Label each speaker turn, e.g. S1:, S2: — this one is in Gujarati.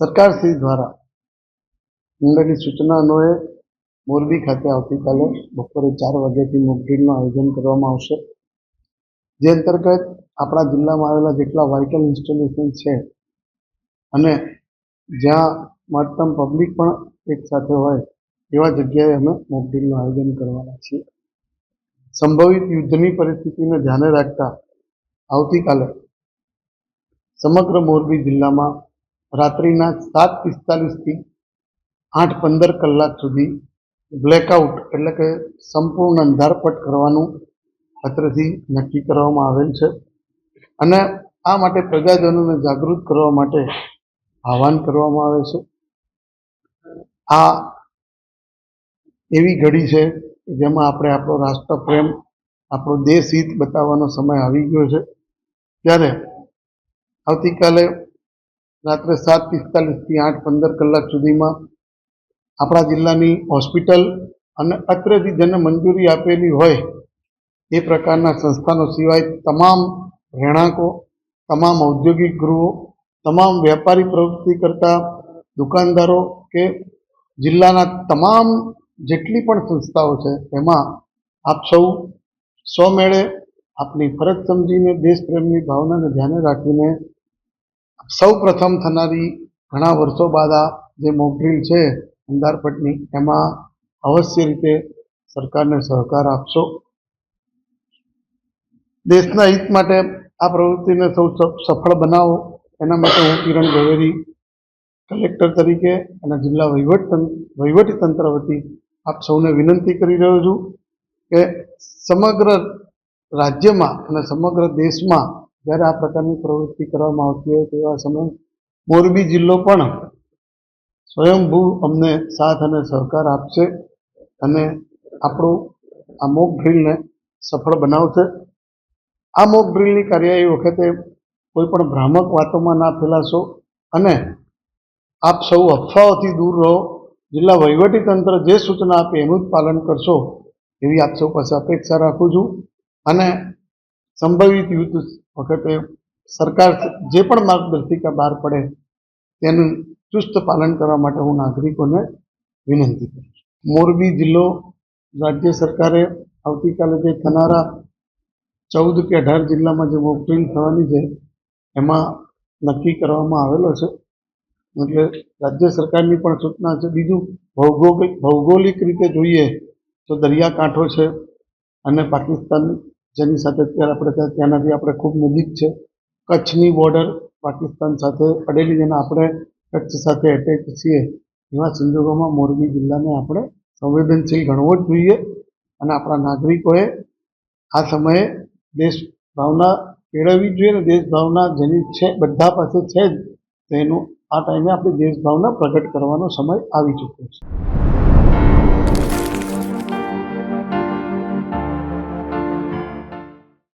S1: સરકારશ્રી દ્વારા મંડળની સૂચના અન્વયે મોરબી ખાતે આવતીકાલે બપોરે ચાર વાગ્યાથી મોકડ્રીલનું આયોજન કરવામાં આવશે. જે અંતર્ગત આપણા જિલ્લામાં આવેલા જેટલા વાઇટલ ઇન્સ્ટોલેશન છે અને જ્યાં મહત્તમ પબ્લિક પણ એક સાથે હોય, એવા જગ્યાએ અમે મોકડ્રીલનું આયોજન કરવાના છીએ. સંભવિત યુદ્ધની પરિસ્થિતિને ધ્યાને રાખતા આવતીકાલે સમગ્ર મોરબી જિલ્લામાં રાત્રિના સાત પિસ્તાલીસથી આઠ પંદર કલાક સુધી બ્લેકઆઉટ એટલે કે સંપૂર્ણ અંધારપટ કરવાનું અત્રેથી નક્કી કરવામાં આવેલ છે. અને આ માટે પ્રજાજનોને જાગૃત કરવા માટે આહવાન કરવામાં આવે છે. આ એવી ઘડી છે જેમાં આપણે આપણો રાષ્ટ્રપ્રેમ, આપણો દેશ હિત બતાવવાનો સમય આવી ગયો છે. ત્યારે આવતીકાલે રાત્રે સાત પિસ્તાલીસથી આઠ પંદર કલાક સુધીમાં આપણા જિલ્લાની હોસ્પિટલ અને અત્રેથી જેને મંજૂરી આપેલી હોય એ પ્રકારના સંસ્થાનો સિવાય તમામ રહેણાંકો, તમામ ઔદ્યોગિક ગૃહો, તમામ વેપારી પ્રવૃત્તિ કરતા દુકાનદારો કે જિલ્લાના તમામ જેટલી પણ સંસ્થાઓ છે, એમાં આપ સૌ સ્વમેળે આપની ફરજ સમજીને દેશપ્રેમની ભાવનાને ધ્યાને રાખીને સૌ પ્રથમ થનારી ઘણા વર્ષો બાદ આ જે મોકડ્રીલ છે, અંધારપટની, એમાં અવશ્ય રીતે સરકારને સહકાર આપશો. દેશના હિત માટે આ પ્રવૃત્તિને સૌ સફળ બનાવો. એના માટે હું કિરણ ઝવેરી કલેક્ટર તરીકે અને જિલ્લા વહીવટ તંત્ર વતી આપ સૌને વિનંતી કરી રહ્યો છું કે સમગ્ર રાજ્યમાં અને સમગ્ર દેશમાં જ્યારે આ પ્રકારની પ્રવૃત્તિ કરવામાં આવતી હોય તેવા સમયે મોરબી જિલ્લો પણ સ્વયંભૂ અમને સાથ અને સહકાર આપશે અને આપણું આ મોક ડ્રીલને સફળ બનાવશે. આ મોક ડ્રીલની કાર્યવાહી વખતે કોઈ પણ ભ્રામક વાતોમાં ના ફેલાશો અને આપ સૌ અફવાઓથી દૂર રહો. જિલ્લા વહીવટી તંત્ર જે સૂચના આપે એનું જ પાલન કરશો એવી આપ સૌ પાસે અપેક્ષા રાખું છું. અને સંભવિત યુદ્ધ વખતે સરકાર જે પણ માર્ગદર્શિકા બહાર પડે, તેનું ચુસ્ત પાલન કરવા માટે હું નાગરિકોને વિનંતી કરું મોરબી જિલ્લો રાજ્ય સરકારે આવતીકાલે જે થનારા ચૌદ કે અઢાર જિલ્લામાં જે મોક થવાની છે, એમાં નક્કી કરવામાં આવેલો છે. એટલે રાજ્ય સરકારની પણ સૂચના છે. બીજું, ભૌગોલિક ભૌગોલિક રીતે જોઈએ તો દરિયાકાંઠો છે અને પાકિસ્તાન જેની સાથે અત્યારે આપણે ત્યાં ત્યાંનાથી આપણે ખૂબ નજીક છે. કચ્છની બોર્ડર પાકિસ્તાન સાથે અડેલી જેને આપણે કચ્છ સાથે એટેચ છીએ એવા સંજોગોમાં મોરબી જિલ્લાને આપણે સંવેદનશીલ ગણવો જ જોઈએ અને આપણા નાગરિકોએ આ સમયે દેશ ભાવના કેળવવી જોઈએ અને દેશ ભાવના જેની છે, બધા પાસે છે જ તેનું આ ટાઈમે આપણે દેશ ભાવના પ્રગટ કરવાનો સમય આવી ચૂક્યો છે.